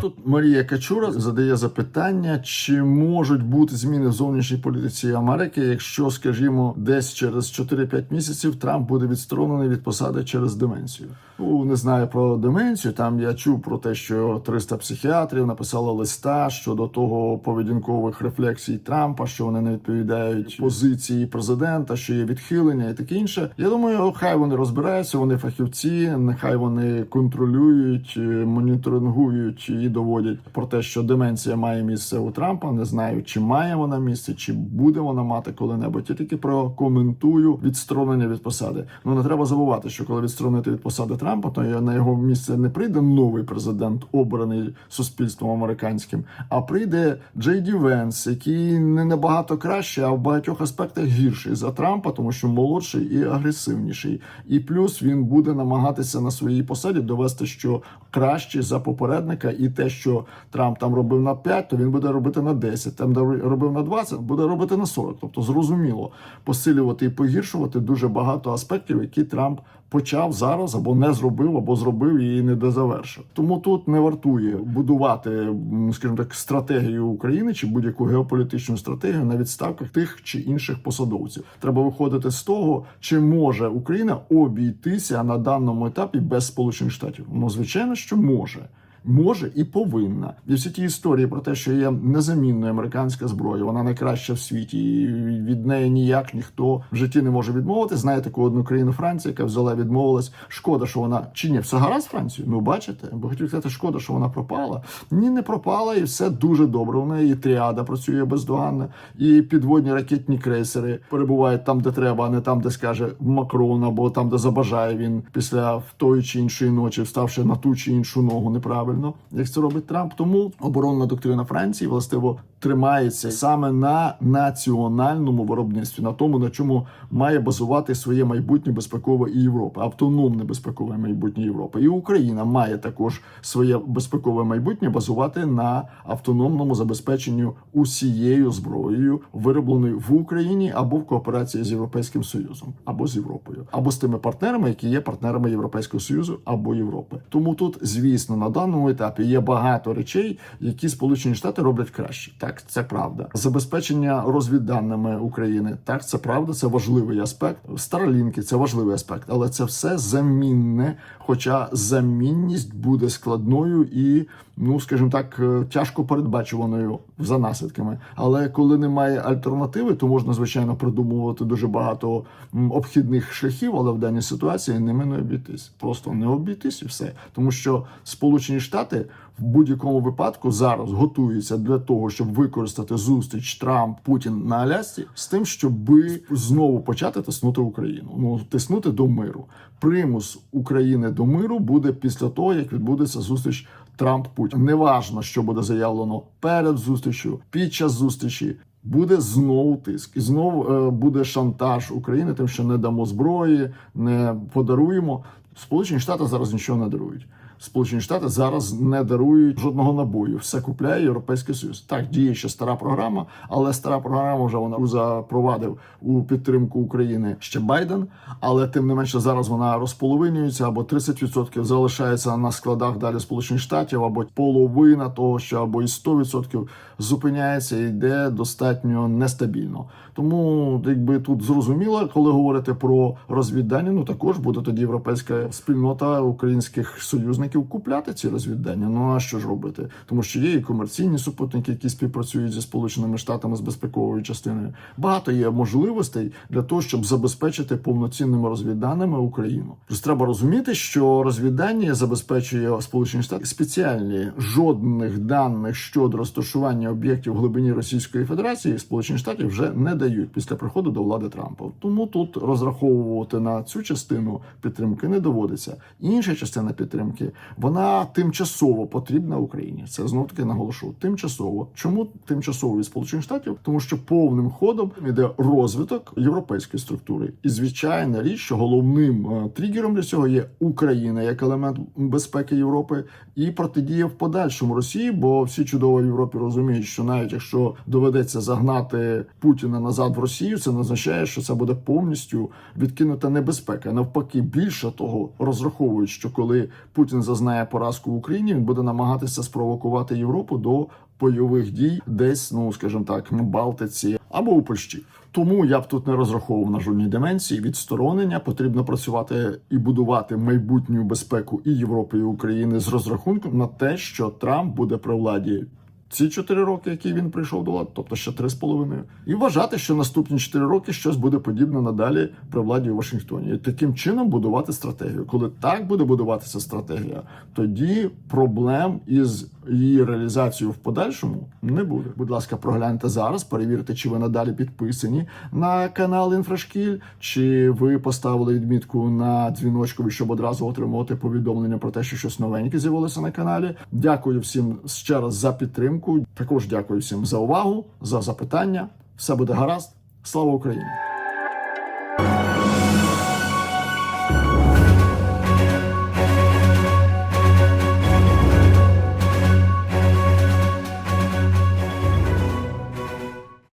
Тут Марія Качура задає запитання, чи можуть бути зміни в зовнішній політиці Америки, якщо, скажімо, десь через 4-5 місяців Трамп буде відсторонений від посади через деменцію. Ну не знаю про деменцію. Там я чув про те, що 300 психіатрів написали листа щодо того поведінкових рефлексій Трампа, що вони не відповідають позиції президента, що є відхилення і таке інше. Я думаю, хай вони розбираються, вони фахівці, нехай вони контролюють, е, моніторингують і доводять про те, що деменція має місце у Трампа. Не знаю, чи має вона місце, чи буде вона мати коли-небудь. Я тільки прокоментую відсторонення від посади. Ну не треба забувати, що коли відсторонити від посади Трампа, то на його місце не прийде новий президент, обраний суспільством американським, а прийде Джей Ді Венс, який не набагато краще, а в багатьох аспектах гірший за Трампа, тому що молодший і агресивніший. І плюс він буде намагатися на своїй посаді довести, що краще за попередника, і те, що Трамп там робив на 5, то він буде робити на 10, Там де робив на 20, буде робити на 40. Тобто, зрозуміло, посилювати і погіршувати дуже багато аспектів, які Трамп почав зараз або не зробив, або зробив і не дозавершив. Тому тут не вартує будувати, скажімо так, стратегію України чи будь-яку геополітичну стратегію на відставках тих чи інших посадовців. Треба виходити з того, чи може Україна обійтися на даному етапі без Сполучених Штатів. Ну звичайно, що може. Може і повинна. І всі ті історії про те, що є незамінною американська зброя, вона найкраща в світі, і від неї ніяк ніхто в житті не може відмовити. Знаєте, таку одну країну Франція, яка взяла, відмовилась. Шкода, що вона чи ні, все гаразд з Францією? Ну бачите, бо хотів сказати, шкода, що вона пропала. Ні, не пропала, і все дуже добре. У неї і тріада працює бездоганно, і підводні ракетні крейсери перебувають там, де треба, а не там, де скаже Макрон, або там, де забажає він після в тої чи іншої ночі, вставши на ту чи іншу ногу неправильно, як це робить Трамп. Тому оборонна доктрина Франції властиво тримається саме на національному виробництві, на тому, на чому має базувати своє майбутнє безпекове і Європа, автономне безпекове майбутнє Європи. І Україна має також своє безпекове майбутнє базувати на автономному забезпеченні усією зброєю, виробленою в Україні або в кооперації з Європейським Союзом, або з Європою, або з тими партнерами, які є партнерами Європейського Союзу або Європи. Тому тут, звісно, на даному етапі є багато речей, які Сполучені Штати роблять краще. Так, це правда. Забезпечення розвідданими України. Так, це правда, це важливий аспект. Старолінки це важливий аспект, але це все замінне. Хоча замінність буде складною і, ну скажімо так, е, тяжко передбачуваною за наслідками. Але коли немає альтернативи, то можна звичайно придумувати дуже багато обхідних шляхів, але в даній ситуації ними не обійтись. Просто не обійтись і все, тому що Сполучені Штати в будь-якому випадку зараз готуються для того, щоб використати зустріч Трамп Путін на Алясці з тим, щоб знову почати тиснути Україну. Ну тиснути до миру. Примус України до миру буде після того, як відбудеться зустріч Трамп Путін. Неважно, що буде заявлено перед зустрічю, під час зустрічі. Буде знову тиск, і знову е, буде шантаж України, тим, що не дамо зброї, не подаруємо. Сполучені Штати зараз нічого не дарують. Сполучені Штати зараз не дарують жодного набою. Все купляє Європейський Союз. Так діє ще стара програма, але стара програма вже вона запровадив у підтримку України ще Байден. Але тим не менше зараз вона розполовинюється або 30% залишається на складах далі Сполучених Штатів, або половина того, що або і 100% зупиняється і йде достатньо нестабільно. Тому якби тут зрозуміло, коли говорити про розвіддання, ну також буде тоді європейська спільнота українських союзників купляти ці розвіддання. Ну а що ж робити? Тому що є і комерційні супутники, які співпрацюють зі сполученими штатами з безпековою частиною. Багато є можливостей для того, щоб забезпечити повноцінними розвідданими Україну. Тож треба розуміти, що розвіддання забезпечує Сполучені Штати спеціальні жодних даних щодо розташування об'єктів в глибині Російської Федерації Сполучені Штати вже не дають після приходу до влади Трампа. Тому тут розраховувати на цю частину підтримки не доводиться. Інша частина підтримки вона тимчасово потрібна Україні. Це знов таки наголошу. Тимчасово. Чому тимчасово від Сполучених Штатів? Тому що повним ходом іде розвиток європейської структури, і звичайна річ, що головним е, тригером для цього є Україна як елемент безпеки Європи і протидія в подальшому Росії, бо всі чудово в Європі розуміють, що навіть якщо доведеться загнати Путіна назад в Росію, це не означає, що це буде повністю відкинута небезпека. Навпаки, більше того, розраховують, що коли Путін зазнає поразку в Україні, він буде намагатися спровокувати Європу до бойових дій десь, ну скажімо так, на Балтиці або у Польщі. Тому я б тут не розраховував на жодній деменції. відсторонення. Потрібно працювати і будувати майбутню безпеку і Європи, і України з розрахунком на те, що Трамп буде при владі ці чотири роки, які він прийшов до влади, тобто ще три з половиною, і вважати, що наступні чотири роки щось буде подібне надалі при владі у Вашингтоні. І таким чином будувати стратегію. Коли так буде будуватися стратегія, тоді проблем із її реалізацією в подальшому не буде. Будь ласка, прогляньте зараз, перевірте, чи ви надалі підписані на канал Інфрашкіль, чи ви поставили відмітку на дзвіночкові, щоб одразу отримувати повідомлення про те, що щось новеньке з'явилося на каналі. Дякую всім ще раз за підтримку. Також дякую всім за увагу, за запитання. Все буде гаразд. Слава Україні!